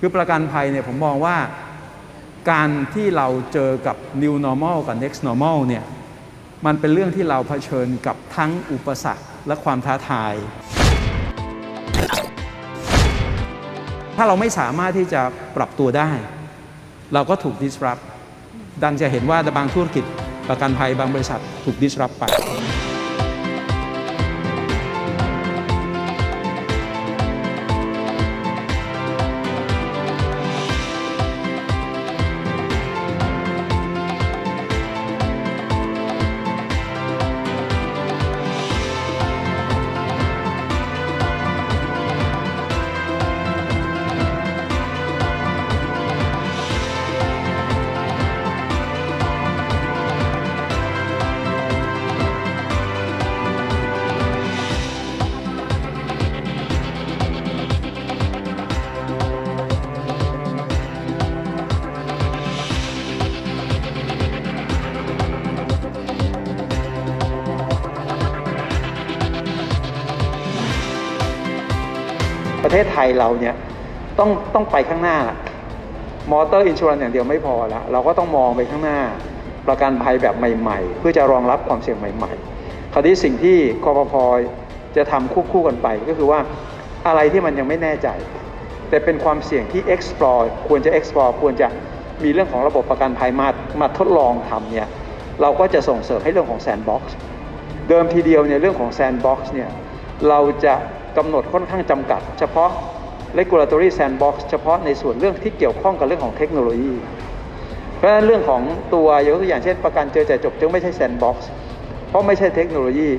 คือประกันภัยเนี่ยผมมองว่าการที่เราเจอกับ new normal กับ next normal เนี่ยมันเป็นเรื่องที่เราเผชิญกับทั้งอุปสรรคและความท้าทาย ถ้าเราไม่สามารถที่จะปรับตัวได้ เราก็ถูก disrupt ดังจะเห็นว่าบางธุรกิจประกันภัยบางบริษัทถูก disrupt ไป ประเทศไทยเราเนี่ยต้องต้องไปข้างหน้าละมอเตอร์อินชัวรันอย่างเดียวไม่พอล้วเราก็ต้องมองไปข้างหน้า ประกันภัยแบบใหม่ ๆ เพื่อจะรองรับความเสี่ยงใหม่ ๆ คราวนี้สิ่งที่คอปพจะทำควบคู่กันไปก็คือว่าอะไรที่มันยังไม่แน่ใจ แต่เป็นความเสี่ยงที่ explore ควรจะ explore ควรจะมีเรื่องของระบบประกันภัยมามาทดลองทำเนี่ยเราก็จะส่งเสริมให้เรื่องของ sandbox เดิมทีเดียวในยเรื่องของ sandbox เนี่ยเราจะ กำหนดค่อนข้างจำกัด เฉพาะ regulatory sandbox เฉพาะในส่วนเรื่องที่เกี่ยวข้องกับเรื่องของเทคโนโลยี เพราะฉะนั้นเรื่องของตัวยกตัวอย่างเช่น ประกันเจอจ่ายจบจึงไม่ใช่ sandbox เพราะไม่ใช่เทคโนโลยี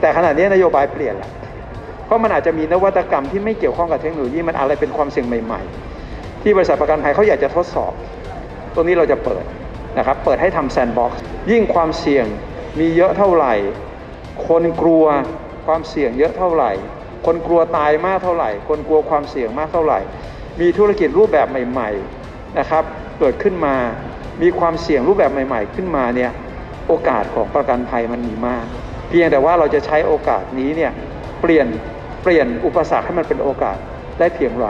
แต่ขณะนี้นโยบายเปลี่ยนแล้วเพราะมันอาจจะมีนวัตกรรมที่ไม่เกี่ยวข้องกับเทคโนโลยีมันอะไรเป็นความเสี่ยงใหม่ ๆ ที่บริษัทประกันภัยเขาอยากจะทดสอบ ตรงนี้เราจะเปิดนะครับเปิดให้ทำแซนด์บ็อกซ์ยิ่งความเสี่ยงมีเยอะเท่าไหร่ คนกลัวความเสี่ยงเยอะเท่าไหร่ คนกลัวตายมากเท่าไหร่ คนกลัวความเสี่ยงมากเท่าไหร่ มีธุรกิจรูปแบบใหม่ๆนะครับเกิดขึ้นมา มีความเสี่ยงรูปแบบใหม่ ๆ ขึ้นมาเนี่ยโอกาสของประกันภัยมันมีมาก เพียงแต่ว่าเราจะใช้โอกาสนี้เนี่ยเปลี่ยนเปลี่ยนอุปสรรคให้มันเป็นโอกาสได้เพียงไร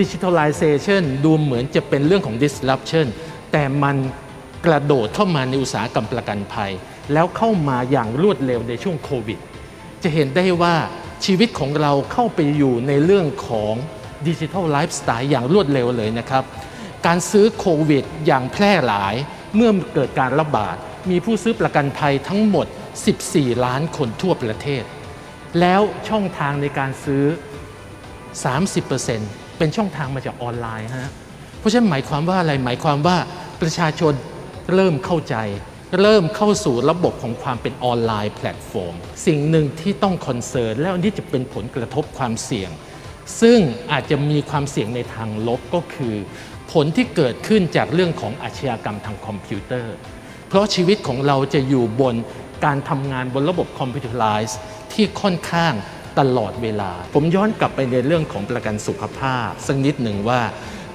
Digitalization ดูเหมือนจะเป็นเรื่องของ disruption แต่มันกระโดดเข้ามาในอุตสาหกรรมประกันภัย แล้วเข้ามาอย่างรวดเร็วในช่วงโควิด จะเห็นได้ว่า ชีวิตของเราเข้าไปอยู่ในเรื่องของดิจิทัลไลฟ์สไตล์อย่างรวดเร็วเลยนะครับ การซื้อโควิดอย่างแพร่หลายเมื่อเกิดการระบาด มีผู้ซื้อประกันภัยทั้งหมด 14 ล้านคนทั่วประเทศ แล้วช่องทางในการซื้อ 30%เป็นช่องทางมาจากออนไลน์ฮะเพราะฉะนั้นหมายความว่าอะไรหมายความว่าประชาชนเริ่มเข้าใจ เริ่มเข้าสู่ระบบของความเป็นออนไลน์แพลตฟอร์ม สิ่งหนึ่งที่ต้องคอนเซิร์นแล้วนนี้จะเป็นผลกระทบความเสี่ยง ซึ่งอาจจะมีความเสี่ยงในทางลบก็คือ ผลที่เกิดขึ้นจากเรื่องของอาชญากรรมทางคอมพิวเตอร์ เพราะชีวิตของเราจะอยู่บนการทำงานบนระบบคอมพิวเตอร์ไลซ์ที่ค่อนข้างตลอดเวลา ผมย้อนกลับไปในเรื่องของประกันสุขภาพสักนิดหนึ่งว่า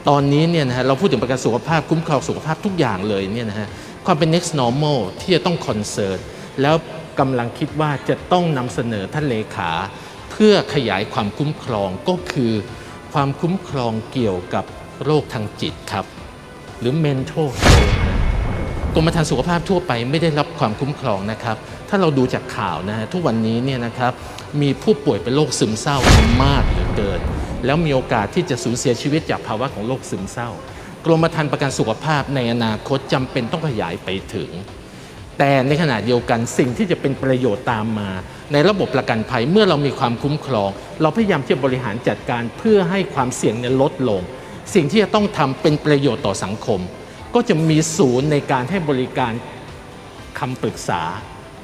ตอนนี้เนี่ยนะฮะเราพูดถึงประกันสุขภาพคุ้มครองสุขภาพทุกอย่างเลยเนี่ยนะฮะ ความเป็น next normal ที่จะต้องคอนเซิร์ตแล้วกำลังคิดว่าจะต้องนำเสนอท่านเลขา เพื่อขยายความคุ้มครองก็คือความคุ้มครองเกี่ยวกับโรคทางจิตครับ หรือ mental health กรมธรรม์สุขภาพทั่วไปไม่ได้รับความคุ้มครองนะครับ ถ้าเราดูจากข่าวนะฮะทุกวันนี้เนี่ยนะครับมีผู้ป่วยเป็นโรคซึมเศร้ามากเหลือเกิน แล้วมีโอกาสที่จะสูญเสียชีวิตจากภาวะของโรคซึมเศร้า กรมธรรม์ประกันสุขภาพในอนาคตจำเป็นต้องขยายไปถึง แต่ในขณะเดียวกันสิ่งที่จะเป็นประโยชน์ตามมา ในระบบประกันภัยเมื่อเรามีความคุ้มครอง เราพยายามที่จะบริหารจัดการเพื่อให้ความเสี่ยงเนี่ยลดลง สิ่งที่จะต้องทำเป็นประโยชน์ต่อสังคม ก็จะมีศูนย์ในการให้บริการคำปรึกษา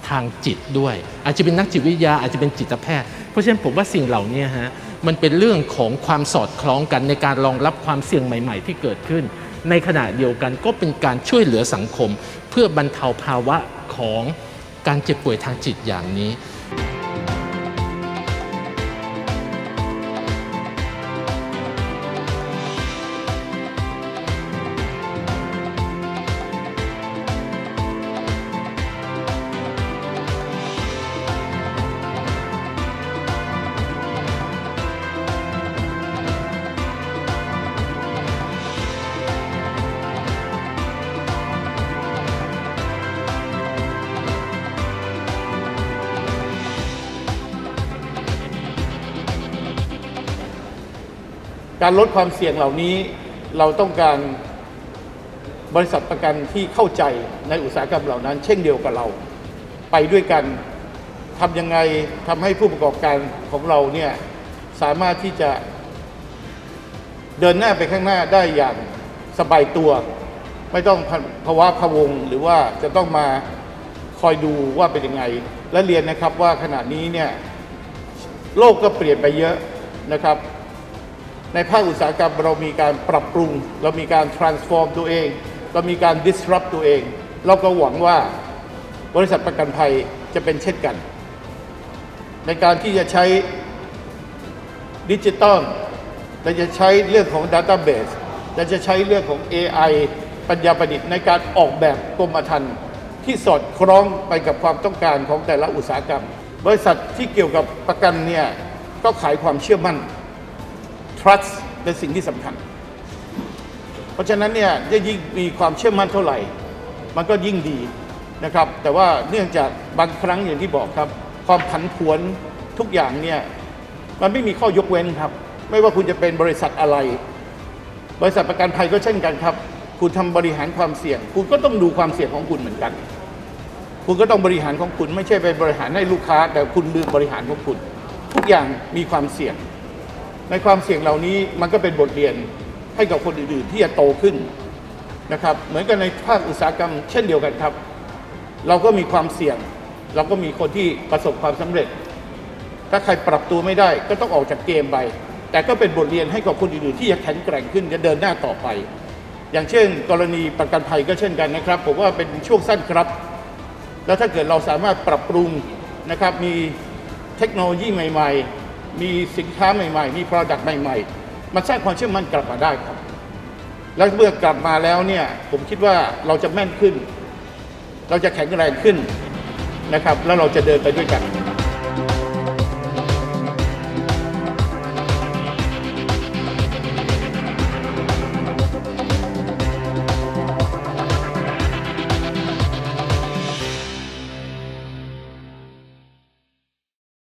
ทางจิตด้วย อาจจะเป็นนักจิตวิทยาอาจจะเป็นจิตแพทย์ เพราะฉะนั้นผมว่าสิ่งเหล่านี้ฮะ มันเป็นเรื่องของความสอดคล้องกันในการรองรับความเสี่ยงใหม่ ๆ ที่เกิดขึ้น ในขณะเดียวกันก็เป็นการช่วยเหลือสังคม เพื่อบรรเทาภาวะของการเจ็บป่วยทางจิตอย่างนี้ การลดความเสี่ยงเหล่านี้เราต้องการบริษัทประกันที่เข้าใจในอุตสาหกรรมเหล่านั้น เช่นเดียวกับเรา ไปด้วยกันทำยังไงทำให้ผู้ประกอบการของเราเนี่ยสามารถที่จะเดินหน้าไปข้างหน้าได้อย่างสบายตัว ไม่ต้องภาวะพะวง หรือว่าจะต้องมาคอยดูว่าเป็นยังไง และเรียนนะครับว่าขณะนี้เนี่ยโลกก็เปลี่ยนไปเยอะนะครับ ในภาคอุตสาหกรรมเรามีการปรับปรุง เรามีการ transform ตัวเอง เรามีการ disrupt ตัวเอง เราก็หวังว่าบริษัทประกันภัยจะเป็นเช่นกัน ในการที่จะใช้ดิจิตอลเราจะใช้เรื่องของ Database เราจะใช้เรื่องของ AI ปัญญาประดิษฐ์ในการออกแบบกรมธรรม์ที่สอดคล้องไปกับความต้องการของแต่ละอุตสาหกรรม บริษัทที่เกี่ยวกับประกันเนี่ยก็ขายความเชื่อมั่น trust เป็นสิ่งที่สำคัญ เพราะฉะนั้นเนี่ยจะยิ่งมีความเชื่อมั่นเท่าไหร่ มันก็ยิ่งดีนะครับ แต่ว่าเนื่องจากบางครั้งอย่างที่บอกครับ ความผันผวนทุกอย่างเนี่ยมันไม่มีข้อยกเว้นครับ ไม่ว่าคุณจะเป็นบริษัทอะไร บริษัทประกันภัยก็เช่นกันครับ คุณทำบริหารความเสี่ยง คุณก็ต้องดูความเสี่ยงของคุณเหมือนกัน คุณก็ต้องบริหารของคุณ ไม่ใช่ไปบริหารให้ลูกค้า แต่คุณลืมบริหารของคุณ ทุกอย่างมีความเสี่ยง ในความเสี่ยงเหล่านี้มันก็เป็นบทเรียนให้กับคนอื่นๆที่จะโตขึ้นนะครับ เหมือนกันในภาคอุตสาหกรรมเช่นเดียวกันครับ เราก็มีความเสี่ยง เราก็มีคนที่ประสบความสำเร็จ ถ้าใครปรับตัวไม่ได้ก็ต้องออกจากเกมไป แต่ก็เป็นบทเรียนให้กับคนอื่นๆที่จะแข็งแกร่งขึ้นจะเดินหน้าต่อไป อย่างเช่น กรณีประกันภัยก็เช่นกันนะครับ ผมว่าเป็นช่วงสั้นครับ แล้วถ้าเกิดเราสามารถปรับปรุงนะครับมีเทคโนโลยีใหม่ ๆ มีสินค้าใหม่ๆ มี Product ใหม่ๆ มันสร้างความเชื่อมั่นกลับมาได้ครับ แล้วเมื่อกลับมาแล้วเนี่ยผมคิดว่าเราจะแม่นขึ้น เราจะแข็งแรงขึ้นนะครับ แล้วเราจะเดินไปด้วยกัน